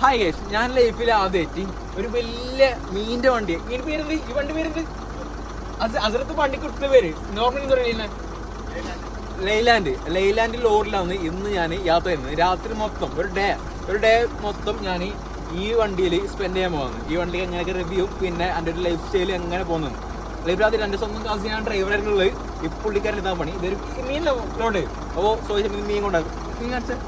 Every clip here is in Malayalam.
ഹായ് ഗൈസ് ഞാൻ ലൈഫിൽ ആദ്യമായിട്ട് ഒരു വലിയ മീന്റെ വണ്ടി. മീൻ പേരുണ്ട് ഈ വണ്ടി പേരുണ്ട് അസറത്ത് വണ്ടി ഇട്ട പേര്. നോർമലി എന്താ പറയുന്നത് ലൈലാൻഡ് ലൈലാൻഡ് ലോറിലാണ് ഇന്ന് ഞാൻ യാത്ര ചെയ്യുന്നത്. രാത്രി മൊത്തം ഒരു ഡേ ഒരു ഡേ മൊത്തം ഞാൻ ഈ വണ്ടിയിൽ സ്പെൻഡ് ചെയ്യാൻ പോകുന്നത്. ഈ വണ്ടിക്ക് എങ്ങനെയൊക്കെ റിവ്യൂ പിന്നെ എന്റെ ഒരു ലൈഫ് സ്റ്റൈൽ എങ്ങനെ പോകുന്നത്. ലൈഫ് അത് രണ്ട് സ്വന്തം കാസ് ഞാൻ ഡ്രൈവറായിട്ടുള്ളത് ഈ പുള്ളിക്കാരൻ ഇതാ പണി. ഇതൊരു മീൻ ലോഡ് അപ്പോൾ സോഷ്യൽ മീൻ കൊണ്ടാകും മീൻ കാണിച്ചാൽ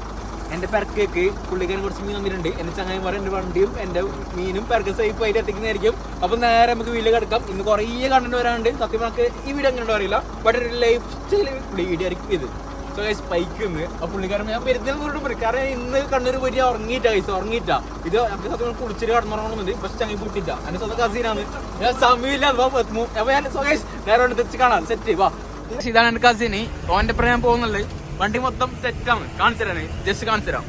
എന്റെ പെരക്കേക്ക് പുള്ളിക്കാരൻ കുറച്ച് മീൻ തന്നിട്ടുണ്ട് എന്റെ ചങ്ങായിമാർ എന്റെ വണ്ടിയും എന്റെ മീനും പെരക്ക് സേഫ് ആയിട്ട് എത്തിക്കുന്നതായിരിക്കും. അപ്പൊ നേരെ നമുക്ക് വീട്ടിൽ കിടക്കാം. ഇന്ന് കുറേ കണ്ടന്റ് വരാണ്ട് സത്യം നമുക്ക് ഈ വീഡിയോ എങ്ങനെ അറിയില്ല. ബട്ട് ഒരു ലൈഫ് സ്റ്റൈൽ വീഡിയോ ആയിരിക്കും ഇത്. സോ ഗൈസ് ബൈക്ക് നിന്ന് ആ പുള്ളിക്കാരൻ ഞാൻ പെരുന്നാൾ കൊണ്ട് പറയും കാരണം ഇന്ന് കണ്ണൂർ പോയിട്ട് ഉറങ്ങിയിട്ടാ ഗൈസ് ഉറങ്ങിയിട്ട. ഇത് നമുക്ക് സത്യം കുളിച്ചിട്ട് കടന്നുറങ്ങണമെന്നുണ്ട് പക്ഷെ ചങ്ങി പൂട്ടിട്ടാ എന്റെ സ്വന്തം കസീനാണ് ഞാൻ സമയമില്ല. അപ്പൊ ഞാൻ സോ ഗൈസ് നേരെ തിരിച്ച് കാണാം. സെറ്റ് വാ. ഇതാണ് എന്റെ കസിനി ഓന്റെ പറയാൻ ഞാൻ പോകുന്നുള്ളത് വണ്ടി മൊത്തം സെറ്റാണ്. കാണിച്ചു തരാണ് ജസ്റ്റ് കാണിച്ചു തരാം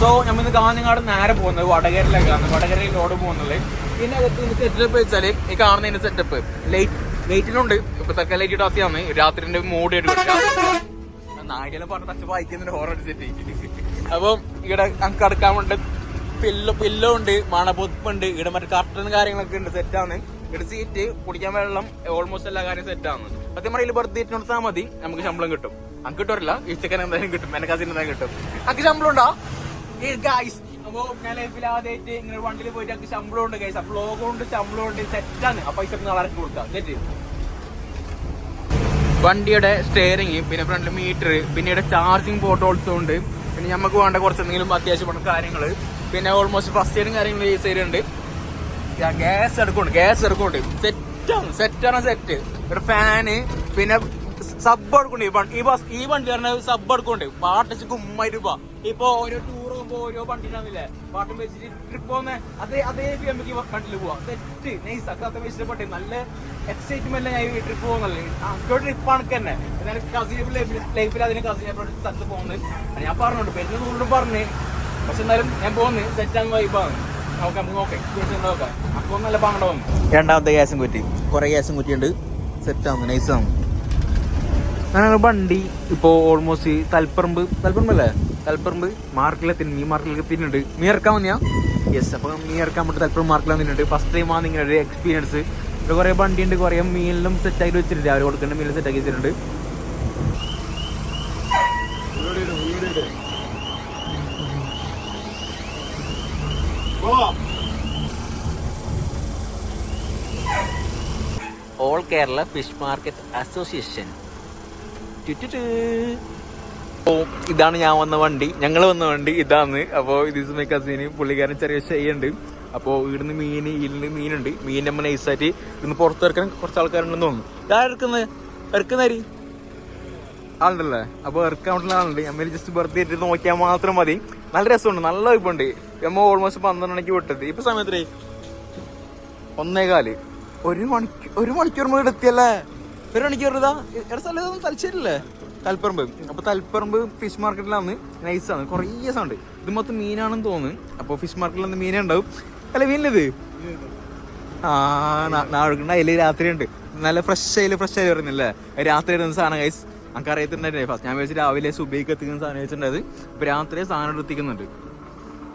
സോ നമ്മൾ കാഞ്ഞങ്ങാട് നേരെ പോകുന്നത് വടകരയിലേക്കാണ്. വടകരയിൽ റോഡ് പോകുന്നത്. പിന്നെ അകത്ത് സെറ്റപ്പ് വെച്ചാൽ ഈ കാണുന്നതിന്റെ സെറ്റപ്പ് ലൈറ്റ് ലൈറ്റിലുണ്ട് ഇപ്പൊ തൽക്കാലം ലൈറ്റ് ഇടാത്തിയാണ് രാത്രിന്റെ മൂഡ് നായികളെ പറഞ്ഞ തച്ച വായിക്കുന്നുണ്ട് ഹോറർ സെറ്റ് അപ്പം ഇവിടെ നമുക്ക് അടക്കാൻ വേണ്ടി പില്ലോ പില്ലോ ഉണ്ട്. മണപൊത്തുണ്ട് ഇവിടെ മറ്റേ കർട്ടൺ കാര്യങ്ങളൊക്കെ ഉണ്ട്. സെറ്റാണ് ഇവിടെ സീറ്റ് കുടിക്കാൻ വെള്ളം ഓൾമോസ്റ്റ് എല്ലാ കാര്യം സെറ്റ് ആണ്. സത്യം പറയുന്നത് ബർത്ത് നിർത്താൽ മതി. നമുക്ക് ശമ്പളം കിട്ടും. അങ്ങ് കിട്ടില്ല ഇഷ്ടക്കൻ എന്തായാലും കിട്ടും. എന്നെ കസിന് എന്തായാലും കിട്ടും. അങ്ങ് ശമ്പളം ഉണ്ടോ? ഗൈസ് അപ്പോ ഞാൻ ലൈഫിൽ ആദ്യമായിട്ട് ഇങ്ങനെ വണ്ടിയിൽ പോയിട്ട് അങ്ങ് ശമ്പളം ഉണ്ട് ഗൈസ് അപ്പൊ ലോകം ഉണ്ട് ശമ്പളം ഉണ്ട് സെറ്റാണ് ആ പൈസ നാളെ കൊടുക്കാം. സെറ്റ് വണ്ടിയുടെ സ്റ്റെയറിങ് പിന്നെ ഫ്രണ്ടിൽ മീറ്റർ പിന്നീട് ചാർജിങ് പോർട്ട് ഉണ്ട്. പിന്നെ നമുക്ക് വേണ്ട കുറച്ച് എന്തെങ്കിലും അത്യാവശ്യം വേണ്ട കാര്യങ്ങൾ പിന്നെ ഓൾമോസ്റ്റ് ഫസ്റ്റ് ഇയറും കാര്യങ്ങളും യൂസ് ചെയ്യുന്നുണ്ട് ഗ്യാസ് എടുക്കുന്നുണ്ട് ഗ്യാസ് എടുക്കുന്നുണ്ട്. സെറ്റാണ് സെറ്റാണ് സെറ്റ് ഒരു ഫാന് പിന്നെ സബ് എടുക്കുന്നുണ്ട്. ഈ ബസ് ഈ വണ്ടി പറഞ്ഞ സബ് എടുക്കുന്നുണ്ട്. പാട്ടിച്ച് കുമ്മായി രൂപ ഇപ്പൊ ഓരോ ടൂർ പോകുമ്പോ ഓരോ വണ്ടി ഉണ്ടാവില്ലേ? പാട്ടും വെച്ചിട്ട് ട്രിപ്പ് പോകുന്ന. അതേ അതേ നമുക്ക് വണ്ടിയിൽ പോവാം. സെറ്റ് നൈസ് അക്കാത്ത ഇഷ്ടപ്പെട്ടെ നല്ല എക്സൈറ്റ്മെന്റ് ഞാൻ ഈ ട്രിപ്പ് പോകുന്നല്ലേ ട്രിപ്പ് ആണ് തന്നെ. എന്നാലും കസിൻ ലൈഫിൽ അതിന് കസിനെ സ്ഥലത്ത് പോകുന്നത്. ഞാൻ പറഞ്ഞോണ്ട് പെരുന്ന കൂടുതലും പറഞ്ഞ്. പക്ഷെ എന്നാലും ഞാൻ പോകുന്നത് സെറ്റാങ് വൈബാണ് രണ്ടാമത്തെ ഗ്യാസും കുറ്റി. കുറെ ഗ്യാസും കുറ്റിയുണ്ട്. സെറ്റാണ് നൈസാണ് അങ്ങനെ വണ്ടി ഇപ്പോ ഓൾമോസ്റ്റ് തൽപ്പറമ്പ് തൽപ്പറമ്പല്ലേ? തൽപ്പറമ്പ് മാർക്കിലെത്തി മീ മാർക്കിലൊക്കെ തിന്നുണ്ട് മീ ഇറക്കാൻ വന്നിയാ? യെസ് അപ്പൊ മീ ഇറക്കാൻ വേണ്ടി തൽപ്പറമ്പ് മാർക്കിൽ വന്നിട്ടുണ്ട് ഫസ്റ്റ് ടൈം ആണ് നിങ്ങളുടെ ഒരു എക്സ്പീരിയൻസ് ഇവിടെ കുറെ വണ്ടിയുണ്ട്. കുറെ മീനിലും സെറ്റ് ആക്കി വെച്ചിട്ടുണ്ട്. അവർ കൊടുക്കേണ്ട മീനിലും സെറ്റ് ആക്കി വെച്ചിട്ടുണ്ട്. All Kerala fish market association അപ്പോ ഇതാണ് ഞാൻ വന്ന വണ്ടി. ഞങ്ങൾ വന്ന വണ്ടി ഇതാണ്. അപ്പോ ഇത് മൈ കസീന് പുള്ളിക്കാരൻ ചെറിയ ചെയ്യുണ്ട് അപ്പോ ഇവിടുന്ന് മീൻ ഇന്ന് മീനുണ്ട്. മീൻ നമ്മൾ നൈസായിട്ട് ഇന്ന് പുറത്തിറക്കാൻ കുറച്ച് ആൾക്കാരുണ്ടെന്ന് തോന്നുന്നു. ഇതാ ഇറക്കുന്നത് ഇറക്കുന്നരി ആളുണ്ടല്ലേ? അപ്പൊ ഇറക്കാൻ ആളുണ്ട്. നമ്മൾ ജസ്റ്റ് ബർത്ത് ചെയ്തിട്ട് നോക്കിയാൽ മാത്രം മതി. നല്ല രസമുണ്ട് നല്ല വൈബുണ്ട് നമ്മ ഓൾമോസ്റ്റ് പന്ത്രണ്ട് മണിക്ക് വിട്ടത്. ഇപ്പൊ സമയത്ത് ഒന്നേകാൽ. ഒരു മണിക്ക് ഒരു മണിക്കൂർ മുതൽ എത്തിയല്ലേ ഒരു മണിക്കൂർ ഇതാ തലശ്ശേരില്ലേ തൽപ്പറമ്പ്. അപ്പൊ തൽപ്പറമ്പ് ഫിഷ് മാർക്കറ്റിലാണ് നൈസാണ് കുറേ സൗണ്ട് ഇത് മൊത്തം മീനാണെന്ന് തോന്നുന്നു. അപ്പൊ ഫിഷ് മാർക്കറ്റിൽ മീനേ ഉണ്ടാവും. അല്ല മീനിലത് ആ നാഴുക്കുണ്ട് അതിൽ രാത്രി ഉണ്ട് നല്ല ഫ്രഷ് ആയിൽ ഫ്രഷ് ആയി വരുന്നില്ലേ? രാത്രി ഇടുന്ന സാധനം കൈസ് നമുക്ക് അറിയത്തിണ്ടായിരുന്നേ ഫസ്റ്റ് ഞാൻ വെച്ചിട്ട് രാവിലെ സുബൈക്ക് എത്തിക്കുന്ന സാധനം വെച്ചിട്ടുണ്ടായത്. ഇപ്പൊ രാത്രി സാധനം എത്തിക്കുന്നുണ്ട്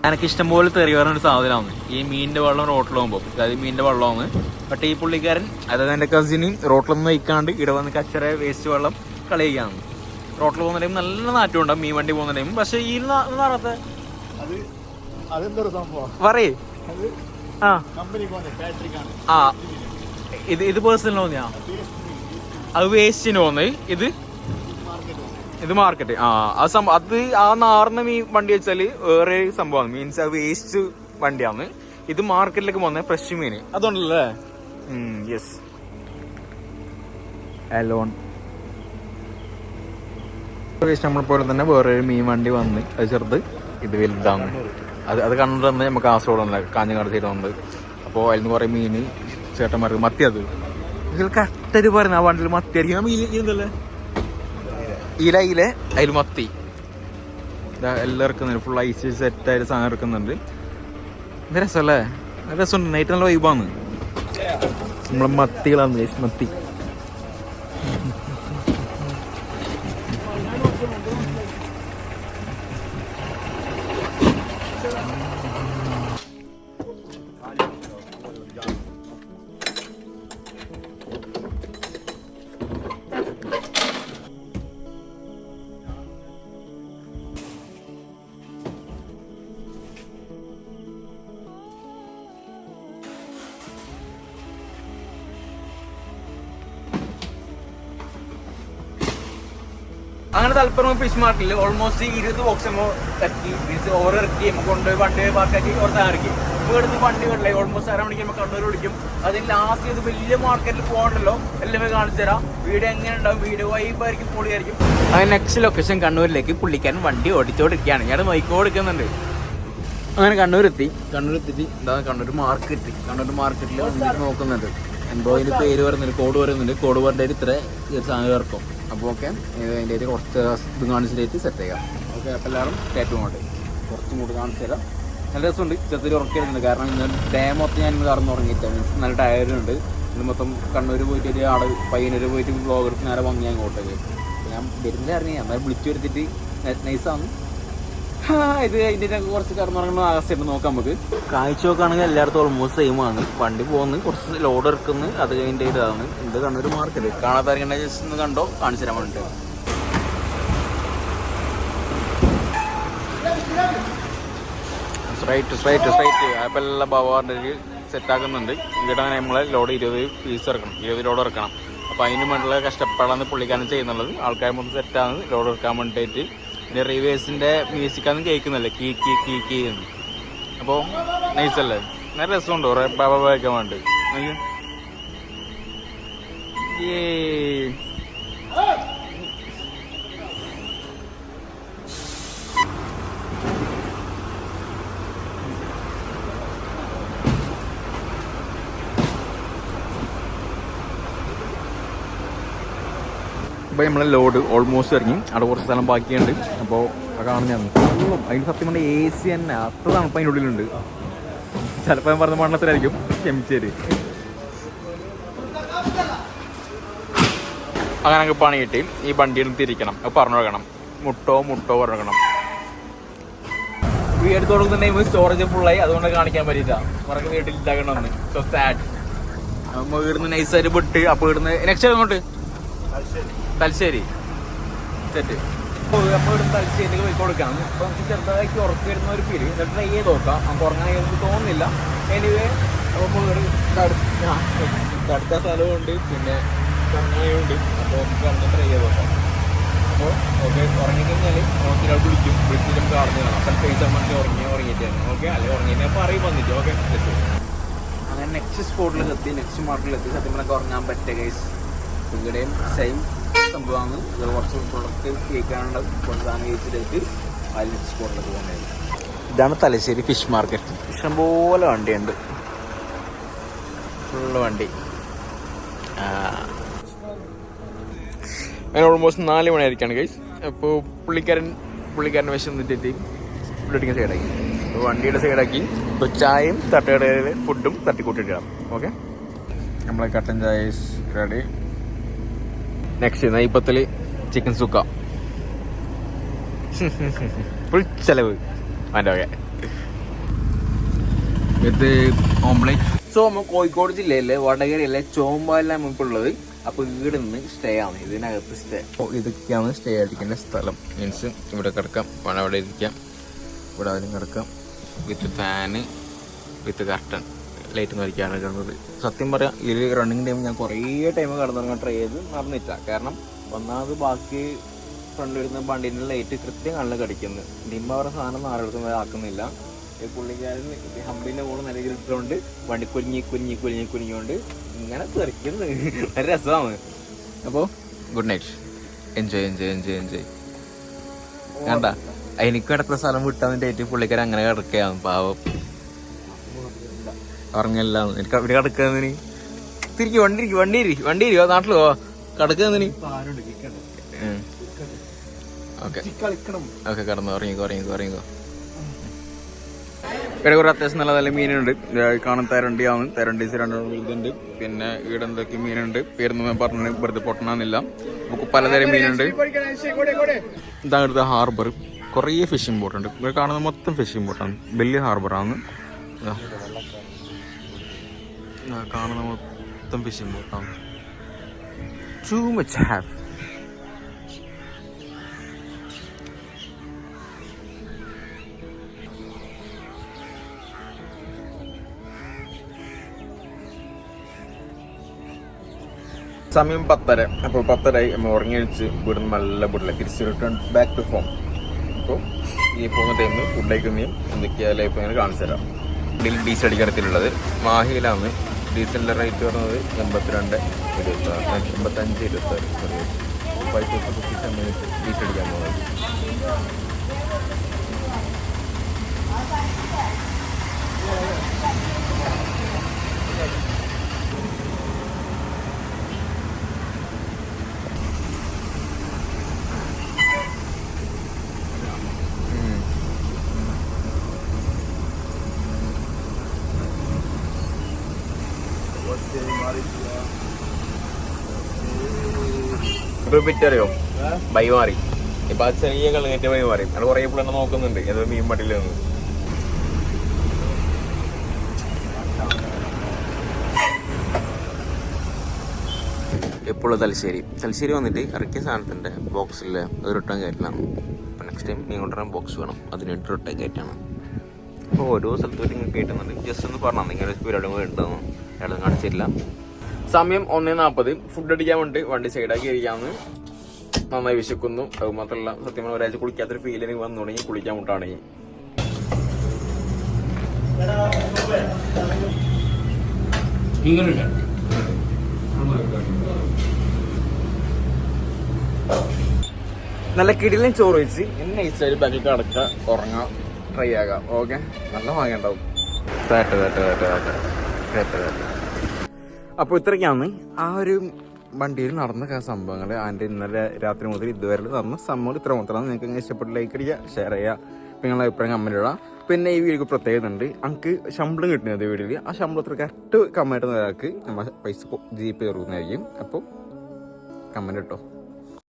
എനിക്ക് ഇഷ്ടം പോലെ തെറി പറഞ്ഞൊരു ഒരു സാധനമാണ്. ഈ മീനിന്റെ വെള്ളം റോട്ടിൽ പോകുമ്പോൾ അതായത് മീനിന്റെ വെള്ളമാണ്. ബട്ട് ഈ പുള്ളിക്കാരൻ അതായത് എന്റെ കസിനും റോട്ടിലൊന്നും വയ്ക്കാണ്ട് ഇവിടെ വന്ന് കച്ചറ വേസ്റ്റ് വെള്ളം കളയുകയാണ്. റോട്ടിൽ പോകുന്ന ടൈം നല്ല നാറ്റം ഉണ്ടാവും മീൻ വണ്ടി പോകുന്ന ടൈം പക്ഷേ ഈ നാറത്തെ പറയേ. ആ. ആ. ഇത് ഇത് പേഴ്സണൽ തോന്നിയാ അത് വേസ്റ്റിന് പോകുന്നത്. ഇത് ഇത് മാർക്കറ്റ്. ആ ആ സംഭവം അത് ആ നാറിന് മീൻ വണ്ടി വെച്ചാൽ വേറെ സംഭവമാണ്. മീൻസ് അത് വേസ്റ്റ് വണ്ടിയാണ്. ഇത് മാർക്കറ്റിലേക്ക് പോകുന്നത് ഫ്രഷ് മീൻ. അതുണ്ടല്ലേ യെസ് അലോൺ നമ്മൾ പോലെ തന്നെ വേറെ ഒരു മീൻ വണ്ടി വന്ന് അത് ചെറുത് ഇത് വലുതാണ്. അത് അത് കണ്ടിട്ട് തന്നെ നമുക്ക് കാസർഗോഡ് ഉണ്ട് കാഞ്ഞങ്ങാട് സൈഡ് ഉണ്ട് അപ്പോൾ അതിൽ നിന്ന് കുറേ മീൻ ചേട്ടന്മാർക്ക് മത്തി അത്. ഇതിൽ കട്ടര് പറയുന്ന ആ വണ്ടിയിൽ മത്തി അടിക്കുന്ന മീൻ ഇതല്ലേ ഇല ഇല അതിൽ മത്തി എല്ലാവർക്കും ഫുൾ ഐസ് സെറ്റ് ആയിട്ട് സാധനം ഇറക്കുന്നുണ്ട് രസമല്ലേ? രസമുണ്ട്. നൈറ്റ് നല്ല വൈബാണ് നമ്മളെ മത്തികളാണ് മത്തി. അങ്ങനെ തലപ്പുറം ഫിഷ് മാർക്കറ്റിൽ ഓൾമോസ്റ്റ് ഇരുപത് ബോക്സ് നമ്മൾ ഇറക്കി മീൻസ് ഓവർ ഇറക്കി നമുക്ക് കൊണ്ടുപോയി വണ്ടി പാർക്കാക്കി ഓരോ ഇറക്കി. നമുക്ക് ഇവിടുന്ന് വണ്ടി വിടില്ലേ ഓൾമോസ്റ്റ് അര മണിക്ക് നമ്മൾ കണ്ണൂർ വിളിക്കും. അതിന് ലാസ്റ്റ് ഇത് വലിയ മാർക്കറ്റിൽ പോകണ്ടല്ലോ? എല്ലാം കാണിച്ചു തരാം. വീഡിയോ എങ്ങനെ ഉണ്ടാവും? വീഡിയോ വൈബായിരിക്കും പൊളിയായിരിക്കും. അങ്ങനെ നെക്സ്റ്റ് ലൊക്കേഷൻ കണ്ണൂരിലേക്ക് പുള്ളിക്കാരൻ വണ്ടി ഓടിച്ചോടിക്കുകയാണ് ഞാൻ മൈക്കോ എടുക്കുന്നുണ്ട് അങ്ങനെ കണ്ണൂർ എത്തിയിട്ട് എന്താ കണ്ണൂർ മാർക്കറ്റ് കണ്ണൂർ മാർക്കറ്റിൽ നോക്കുന്നുണ്ട്. എന്തോ അതിന് പേര് പറയുന്നുണ്ട്. കോഡ് പറയുന്നുണ്ട്. കോഡ് പറഞ്ഞിട്ട് ഇത്ര സാധനം ഇറക്കും അപ്പോൾ ഓക്കെ അതിന്റെ ഒരു കുറച്ച് ഇത് കാണിച്ചിട്ട് സെറ്റ് ചെയ്യാം. ഓക്കെ അപ്പോൾ എല്ലാവരും ടേപ്പ് കൊണ്ട് കുറച്ച് കൂടി കാണിച്ചു തരാം. നല്ല രസമുണ്ട്. ചെറുതൊരു ഉറക്കിയിട്ടുണ്ട് കാരണം ഇന്ന് ഡേ മൊത്തം ഞാൻ ഇന്ന് കറന്ന് ഉറങ്ങിയിട്ട് മീൻസ് നല്ല ടയറുണ്ട് ഇന്ന് മൊത്തം കണ്ണൂർ പോയിട്ട് ഒരു ആൾ പയ്യന്നൂർ പോയിട്ട് ബ്ലോഗർക്ക് നേരെ ഞാൻ ഇങ്ങോട്ടേക്ക്. ഞാൻ വരുന്നില്ല അറിഞ്ഞാൽ അന്നേരം വിളിച്ചു വരുത്തിയിട്ട് നൈസാണ് ഇത് കഴിഞ്ഞിട്ട് കുറച്ച് കർമ്മങ്ങൾ അവസ്ഥയുണ്ട് നോക്കാം നമുക്ക്. കാഴ്ച നോക്കുകയാണെങ്കിൽ എല്ലായിടത്തും ഓൾമോസ്റ്റ് സെയിം ആണ്. വണ്ടി പോകുന്നു കുറച്ച് ലോഡ് ഇറക്കുന്നു അത് കഴിഞ്ഞിട്ട് ഇതാണ്. ഇത് കണ്ണൂർ മാർക്കറ്റ് കാണാത്ത ജസ്റ്റ് ഒന്ന് കണ്ടോ? കാണിച്ചു തരാൻ വേണ്ടിട്ട് സ്ട്രൈറ്റ് സ്ട്രൈറ്റ് സ്ട്രൈറ്റ് അപ്പം എല്ലാം ബവാറിന്റെ സെറ്റ് ആക്കുന്നുണ്ട്. ഇവിടെ നമ്മളെ ലോഡ് ഇരുപത് പീസ് ഇറക്കണം. ഇരുപത് ലോഡ് ഇറക്കണം. അപ്പോൾ അതിന് വേണ്ടിയുള്ള കഷ്ടപ്പാടാണ് പുള്ളിക്കാരൻ ചെയ്യുന്നുള്ളത്. ആൾക്കാർ മൊത്തം സെറ്റാണ് ലോഡ് ഇറക്കാൻ വേണ്ടിയിട്ട് പിന്നെ റിവേഴ്സിന്റെ മ്യൂസിക്കാന്നും കേൾക്കുന്നല്ലേ? കീ കീ കീ കീ എന്ന്. അപ്പോൾ നൈസല്ലേ? നല്ല രസമുണ്ട്? ബബ വയ്ക്കാൻ വേണ്ടി. നോക്കിയേ. അപ്പോൾ നമ്മളെ ലോഡ് ഓൾമോസ്റ്റ് ഇറങ്ങി. അവിടെ കുറച്ച് സ്ഥലം ബാക്കിയുണ്ട്. അപ്പോൾ കാണുന്നതാണ് ഫുള്ളും അതിന് സത്യം പറഞ്ഞാൽ എ സി തന്നെ. അത്ര തണുപ്പ് അതിന്റെ ഉള്ളിലുണ്ട്. ചിലപ്പോൾ ഞാൻ പറഞ്ഞ മണ്ണത്തിലായിരിക്കും ക്ഷമിച്ചേര്. അങ്ങനെ അങ്ങ് പണി കിട്ടി. ഈ വണ്ടിയിൽ തിരിക്കണം. പറഞ്ഞു കൊടുക്കണം. മുട്ടോ മുട്ടോ പറഞ്ഞു കൊടുക്കണം. വീട് തുടങ്ങുന്ന സ്റ്റോറേജ് ഫുള്ളായി അതുകൊണ്ട് കാണിക്കാൻ പറ്റില്ല പുറകെ വീട്ടിൽ ഇതാക്കണമെന്ന് സോ സാഡ് വീടുന്ന് നൈസായിട്ട് വിട്ട്. അപ്പോൾ വീടുന്ന് നെക്സ്റ്റ് അങ്ങോട്ട് തലശ്ശേരി. സെറ്റ് അപ്പോൾ അപ്പോൾ ഇവിടെ തലശ്ശേരിക്ക് പോയി കൊടുക്കാം. അപ്പോൾ നമുക്ക് ചെറുതായിട്ട് ഉറപ്പ് വരുന്ന ഒരു ഫീൽ എന്നിട്ട് ട്രൈ ചെയ്ത് നോക്കാം. നമുക്ക് ഉറങ്ങാൻ എനിക്ക് തോന്നുന്നില്ല. എനിവേ അപ്പോൾ അടുത്ത അടുത്ത സ്ഥലമുണ്ട് പിന്നെ ഉണ്ട് അപ്പോൾ നമുക്ക് അന്ന് ട്രൈ ചെയ്ത് നോക്കാം. അപ്പോൾ ഓക്കെ ഉറങ്ങിക്കഴിഞ്ഞാൽ നമുക്ക് ഒരാൾ വിളിക്കും. വിളിച്ചിട്ട് നമുക്ക് അറിഞ്ഞു കാണാം. അപ്പം പൈസ നമുക്ക് ഉറങ്ങി ഉറങ്ങിയിട്ടാണ് ഓക്കെ അല്ലെങ്കിൽ ഉറങ്ങിയിട്ട് അപ്പോൾ അറിയും വന്നിട്ട്. ഓക്കെ അങ്ങനെ നെക്സ്റ്റ് സ്പോട്ടിൽ എത്തി. നെക്സ്റ്റ് മാർക്കിലെത്തി സത്യം പറഞ്ഞാൽ ഉറങ്ങാൻ പറ്റുക ഗൈസ് ഇവിടെയും സെയിം സംഭവമാണ്. ഇത് കുറച്ച് പ്രൊഡക്റ്റ് കേൾക്കാനുള്ള പ്രധാന സാധനം കഴിച്ചിട്ട് അതിൽ സ്പോട്ടിലേക്ക് പോകുന്നത് ഇതാണ് തലശ്ശേരി ഫിഷ് മാർക്കറ്റ് ഇഷ്ടംപോലെ വണ്ടിയുണ്ട്. ഫുള്ള് വണ്ടി. അങ്ങനെ ഓൾമോസ്റ്റ് നാല് മണിയായിരിക്കാണ് ഗൈസ് അപ്പോൾ പുള്ളിക്കാരൻ പുള്ളിക്കാരന്റെ വശം നിന്നിട്ട് ഫുഡ് സൈഡാക്കി അപ്പോൾ വണ്ടിയുടെ സൈഡാക്കി ഇപ്പോൾ ചായയും തട്ടുകടയിലെ ഫുഡും തട്ടിക്കൂട്ടിയിടാം ഓക്കെ നമ്മളെ കട്ടൻ ചായ റെഡി നെക്സ്റ്റ് നൈപ്പത്തിൽ ചിക്കൻ സുക്ക ഫുൾ ചെലവ്. അതിന്റെ വക. ഇത് ഓംപ്ലേറ്റ് സോ നമ്മൾ കോഴിക്കോട് ജില്ലയിലെ വടകരയിലെ ചോമ്പാലാണ് നമുക്കുള്ളത് അപ്പോൾ ഇവിടെ നിന്ന് സ്റ്റേ ആണ്. ഇതിനകത്ത് സ്റ്റേ അപ്പോൾ ഇതൊക്കെയാണ് സ്റ്റേ അടിക്കേണ്ട സ്ഥലം. മീൻസ് ഇവിടെ കിടക്കാം. പണം അവിടെ ഇരിക്കാം. ഇവിടെ ആരും കിടക്കാം. With fan with curtain light നോക്കിയാണ് കിടന്നത് സത്യം പറയാം ഈ റണ്ണിങ് ടൈം ഞാൻ കുറേ ടൈം കിടന്നിറങ്ങാൻ ട്രൈ ചെയ്ത് നടന്നില്ല കാരണം ഒന്നാമത് ബാക്കി ഫ്രണ്ട് വരുന്ന വണ്ടീന്റെ ലൈറ്റ് കൃത്യം കണ്ണിൽ കടിക്കുന്നു. ഡിമ്മ അവരുടെ സാധനം ആരെടുത്തും ആക്കുന്നില്ല. ഈ പുള്ളിക്കാരൻ ഈ ഹമ്പിന്റെ കൂടെ നിലയിൽ ഇട്ടുകൊണ്ട് വണ്ടി കുഞ്ഞി കുഞ്ഞി കുഞ്ഞി കുഞ്ഞുകൊണ്ട് ഇങ്ങനെ തെറിക്കുന്നു. നല്ല രസമാണ്. അപ്പോൾ good night enjoy enjoy enjoy enjoy കണ്ട? എനിക്ക് കിടക്കുന്ന സ്ഥലം വിട്ടാന്ന് ഡേറ്റ് പുള്ളിക്കാരൻ അങ്ങനെ കിടക്കുകയാണ്. പാവം. ഉറങ്ങില്ല എനിക്ക് ഇവിടെ കിടക്കുന്നതിന് തിരിക്കും വണ്ടി ഇരിക്കും വണ്ടി ഇരി വണ്ടി ഇരിക്കോ. നാട്ടിൽ കിടക്കുന്നതിന് ഓക്കെ. ഓക്കെ കിടന്നു ഉറങ്ങിക്കോ ഉറങ്ങിക്കോ ഉറങ്ങിക്കോ. ഇവിടെ കുറെ അത്യാവശ്യം നല്ല നല്ല മീനുണ്ട്. കാണാൻ തരണ്ടിയാണ് തരണ്ടീസ് രണ്ടെണ്ണം ഇതുണ്ട്. പിന്നെ ഇവിടെ എന്തൊക്കെ മീനുണ്ട്? പേരൊന്നും ഞാൻ പറഞ്ഞു വെറുതെ പൊട്ടണമെന്നില്ല നമുക്ക് പലതരം മീനുണ്ട്. ഇതാണ് ഇവിടുത്തെ ഹാർബർ. കുറേ ഫിഷിംഗ് ബോട്ടുണ്ട് ഇവിടെ കാണുന്ന മൊത്തം ഫിഷിംഗ് ബോട്ടാണ് വലിയ ഹാർബറാണ്. കാണുന്ന മൊത്തം ഫിഷിംഗ് ബോട്ടാണ് ടു മച്ച് ഹാവ് സമയം പത്തര. അപ്പോൾ പത്തരയായി. നമ്മൾ ഉറങ്ങി കഴിച്ച് ഇവിടുന്ന് നല്ല വീട്ടിലെ തിരിച്ച് റിട്ടേൺ ബാക്ക് ടു ഹോം അപ്പോൾ ഈ പോകുന്ന ടൈമിൽ ഫുഡ് കഴിക്കുന്നതും എന്തൊക്കെയാ ലൈഫ് അങ്ങനെ കാണിച്ചു തരാം ഡീസൽ അടിക്കണത്തിലുള്ളത് മാഹിയിലാണ്. ഡീസലിന്റെ റേറ്റ് വരുന്നത് എൺപത്തിരണ്ട് ഇരുപത്തി ആറ് എൺപത്തഞ്ച് ഇരുപത്തി ആറ് സോറി ഫൈവ് തൗസൻഡ് ഫിഫ്റ്റി സമയത്ത് ഡീസൽ അടിക്കാൻ പോകുന്നത്. ഇപ്പോൾ പിറ്ററിയോ ബൈ മാറി ഇപ്പൊ ആ ചെറിയ കളങ്ങേറ്റ ബൈ മാറി. അത് കുറെ പിള്ളേർ നോക്കുന്നുണ്ട്. ഏതോ മീൻ മട്ടിൽ നിന്ന് എപ്പോഴും തലശ്ശേരി. തലശ്ശേരി വന്നിട്ട് ഇറക്കിയ സാധനത്തിന്റെ ബോക്സിൽ അത് റിട്ടേൺ കയറ്റലാണ് അപ്പം നെക്സ്റ്റ് ടൈം നീ കൊണ്ടുവരാൻ ബോക്സ് വേണം. അതിന് റിട്ടേൺ കയറ്റാണ്. അപ്പോൾ ഓരോ സ്ഥലത്തും ഇങ്ങനെ കേട്ടുന്നുണ്ട്. ജസ്റ്റ് ഒന്ന് പറഞ്ഞാൽ നിങ്ങളുടെ പരിപാടി ഉണ്ടെന്ന്? അയാൾ കാണിച്ചില്ല സമയം ഒന്നേ നാൽപ്പത്. ഫുഡ് അടിക്കാൻ വേണ്ടി വണ്ടി സൈഡാക്കി ഇരിക്കാന്ന്. നന്നായി വിശക്കുന്നു. അത് മാത്രമല്ല സത്യം പറഞ്ഞാൽ ഒരാഴ്ച കുളിക്കാത്തൊരു ഫീൽ എനിക്ക് വന്നു തുടങ്ങി. കുളിക്കാൻ വിട്ടാണെങ്കിൽ നല്ല കിടിലും ചോറ് വെച്ച് എന്നെ സൈഡ് ബാക്കിൽ കിടക്കുക ഉറങ്ങാം ട്രൈ ആകാം. ഓക്കെ നല്ല വാങ്ങേണ്ടാവും തേട്ട തേട്ട തേട്ട തേട്ട തേട്ട തേട്ട. അപ്പോൾ ഇത്രയ്ക്കാണ്. ആ ഒരു വണ്ടിയിൽ നടന്ന സംഭവങ്ങൾ ആന്റെ ഇന്നലെ രാത്രി മുതൽ ഇതുവരെ നടന്ന സംഭവങ്ങൾ ഇത്ര മാത്രമാണ് നിങ്ങൾക്ക് ഇഷ്ടപ്പെട്ട ലൈക്ക് അടിക്കുക ഷെയർ ചെയ്യുക. നിങ്ങളുടെ അഭിപ്രായം കമന്റ് ഇടുക. പിന്നെ ഈ വീഡിയോക്ക് പ്രത്യേകത ഉണ്ട്. നമുക്ക് ശമ്പളം കിട്ടുന്നത് വീഡിയോയിൽ ആ ശമ്പളത്തിൽ കറക്റ്റ് കമന്റ് ഒരാൾക്ക് നമ്മൾ പൈസ ജി പേ കൊടുക്കുന്നതായിരിക്കും അപ്പോൾ കമന്റ് ഇട്ടോ.